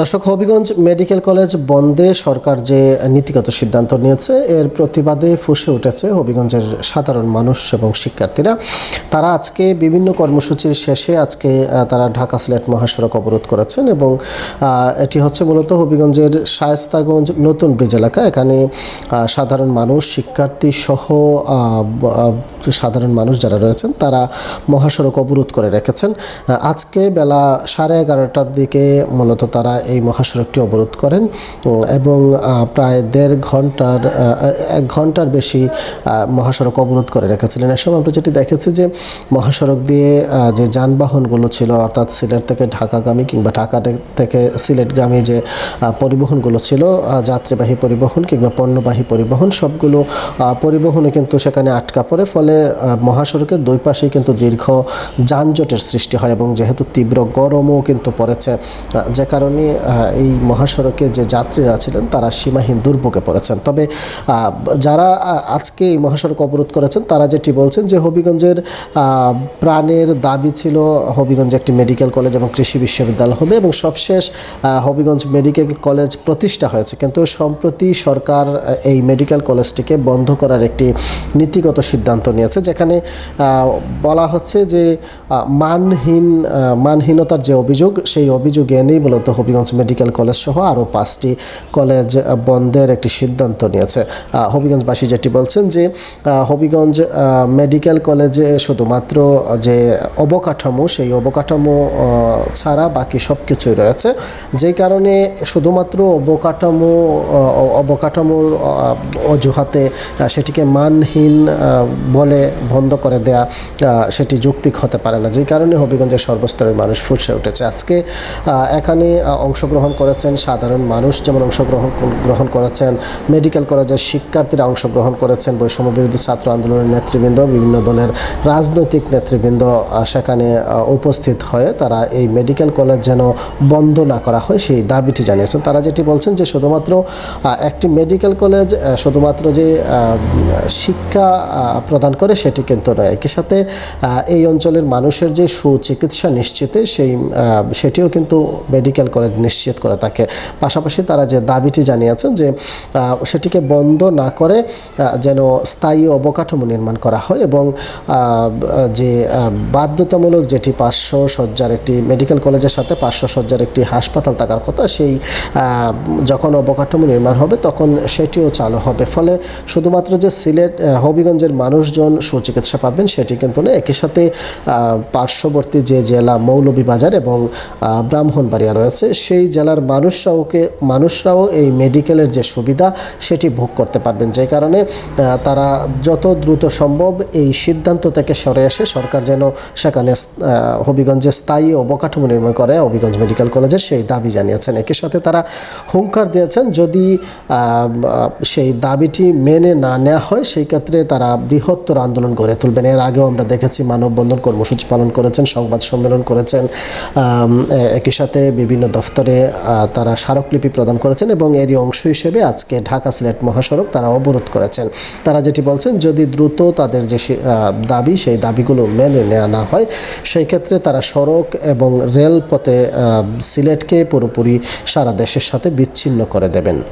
দর্শক, Habiganj medical college বন্ধে সরকার যে নীতিগত সিদ্ধান্ত নিয়েছে, এর প্রতিবাদে ফুসে উঠেছে হবিগঞ্জের সাধারণ মানুষ এবং শিক্ষার্থীরা। তারা আজকে বিভিন্ন কর্মসূচির শেষে আজকে তারা ঢাকা সিলেট মহাসড়ক অবরোধ করেছেন এবং এটি হচ্ছে মূলত হবিগঞ্জের শায়েস্তাগঞ্জ নতুন ব্রিজ এলাকা। এখানে সাধারণ মানুষ, শিক্ষার্থী সহ সাধারণ মানুষ যারা রয়েছেন, তারা মহাসড়ক অবরোধ করে রেখেছেন। আজকে বেলা সাড়ে এগারোটার দিকে মূলত তারা এই মহাসড়কটি অবরোধ করেন এবং প্রায় দেড় ঘণ্টার এক ঘণ্টার বেশি মহাসড়ক অবরোধ করে রেখেছিলেন। এ সময় আমরা যেটি দেখেছি যে মহাসড়ক দিয়ে যে যানবাহনগুলো ছিল, অর্থাৎ সিলেট থেকে ঢাকাগামী কিংবা ঢাকা থেকে সিলেটগামী যে পরিবহনগুলো ছিল যাত্রীবাহী পরিবহন কিংবা পণ্যবাহী পরিবহন, সবগুলো পরিবহনে কিন্তু সেখানে আটকা পড়ে। ফলে মহাসড়কের দুই পাশেই কিন্তু দীর্ঘ যানজটের সৃষ্টি হয় এবং যেহেতু তীব্র গরমও কিন্তু পড়েছে যে কারণে এই মহাসড়কে যে যাত্রীরা ছিলেন, তারা সীমাহীন দুর্ভোগে পড়েছেন। তবে যারা আজকে এই মহাসড়ক অবরোধ করেছেন, তারা যেটি বলছেন যে হবিগঞ্জের প্রাণের দাবি ছিল হবিগঞ্জে একটি মেডিকেল কলেজ এবং কৃষি বিশ্ববিদ্যালয় হবে এবং সবশেষ হবিগঞ্জ মেডিকেল কলেজ প্রতিষ্ঠা হয়েছে। কিন্তু সম্প্রতি সরকার এই মেডিকেল কলেজটিকে বন্ধ করার একটি নীতিগত সিদ্ধান্ত নিয়েছে, যেখানে বলা হচ্ছে যে মানহীন মানহীনতার যে অভিযোগ, সেই অভিযোগ এনেই মূলত হবিগঞ্জ মেডিকেল কলেজ সহ আরও পাঁচটি কলেজ বন্ধের একটি সিদ্ধান্ত নিয়েছে। হবিগঞ্জবাসী যেটি বলছেন যে হবিগঞ্জ মেডিকেল কলেজে শুধুমাত্র যে অবকাঠামো, সেই অবকাঠামো ছাড়া বাকি সব কিছুই রয়েছে। যেই কারণে শুধুমাত্র অবকাঠামো অবকাঠামোর অজুহাতে সেটিকে মানহীন বলে বন্ধ করে দেয়া সেটি যৌক্তিক হতে পারে না। যেই কারণে হবিগঞ্জের সর্বস্তরের মানুষ ফুসে উঠেছে। আজকে এখানে অংশগ্রহণ করেছেন, সাধারণ মানুষ যেমন অংশগ্রহণ গ্রহণ করেছেন মেডিকেল কলেজের শিক্ষার্থীরা অংশগ্রহণ করেছেন, বৈষম্য বিরোধী ছাত্র আন্দোলনের নেতৃবৃন্দ, বিভিন্ন দলের রাজনৈতিক নেতৃবৃন্দ সেখানে উপস্থিত হয়ে তারা এই মেডিকেল কলেজ যেন বন্ধ না করা হয় সেই দাবিটি জানিয়েছেন। তারা যেটি বলছেন যে শুধুমাত্র একটি মেডিকেল কলেজ শুধুমাত্র যে শিক্ষা প্রদান করে সেটি কিন্তু নয়। একই সাথে এই অঞ্চলের মানুষের যে সুচিকিৎসা নিশ্চিতে সেই সেটিও কিন্তু মেডিকেল কলেজ নিশ্চিত করে থাকে পাশাপাশি তারা যে দাবিটি জানিয়েছেন যে সেটিকে বন্ধ না করে যেন স্থায়ী অবকাঠামো নির্মাণ করা হয় এবং যে বাধ্যতামূলক যেটি পাঁচশো শয্যার একটি মেডিকেল কলেজের সাথে পাঁচশো শয্যার একটি হাসপাতাল থাকার কথা, সেই যখন অবকাঠামো নির্মাণ হবে তখন সেটিও চালু হবে। ফলে শুধুমাত্র যে সিলেট হবিগঞ্জের মানুষজন সুচিকিৎসা পাবেন সেটি কিন্তু না একই সাথে পার্শ্ববর্তী যে জেলা মৌলভীবাজার এবং ব্রাহ্মণবাড়িয়া রয়েছে সেই জেলার মানুষরাওকে মানুষরাও এই মেডিকেলের যে সুবিধা সেটি ভোগ করতে পারবেন। যে কারণে তারা যত দ্রুত সম্ভব এই সিদ্ধান্ত থেকে সরে এসে সরকার যেন সেখানে হবিগঞ্জে স্থায়ী অবকাঠামো নির্মাণ করে হবিগঞ্জ মেডিকেল কলেজের সেই দাবি জানিয়েছেন। একই সাথে তারা হুঙ্কার দিয়েছেন, যদি সেই দাবিটি মেনে না নেওয়া হয়, সেই ক্ষেত্রে তারা বৃহত্তর আন্দোলন গড়ে তুলবেন। এর আগেও আমরা দেখেছি মানববন্ধন কর্মসূচি পালন করেছেন, সংবাদ সম্মেলন করেছেন একই সাথে বিভিন্ন দফতরে আহ, তারা স্মারকলিপি প্রদান করেছেন এবং এরই অংশ হিসেবে আজকে ঢাকা সিলেট মহাসড়ক তারা অবরোধ করেছেন। তারা যেটি বলছেন যদি দ্রুত তাদের যে দাবি সেই দাবিগুলো মেনে নেওয়া না হয় সেই ক্ষেত্রে তারা সড়ক এবং রেলপথে সিলেটকে পুরোপুরি সারা দেশের সাথে বিচ্ছিন্ন করে দেবেন।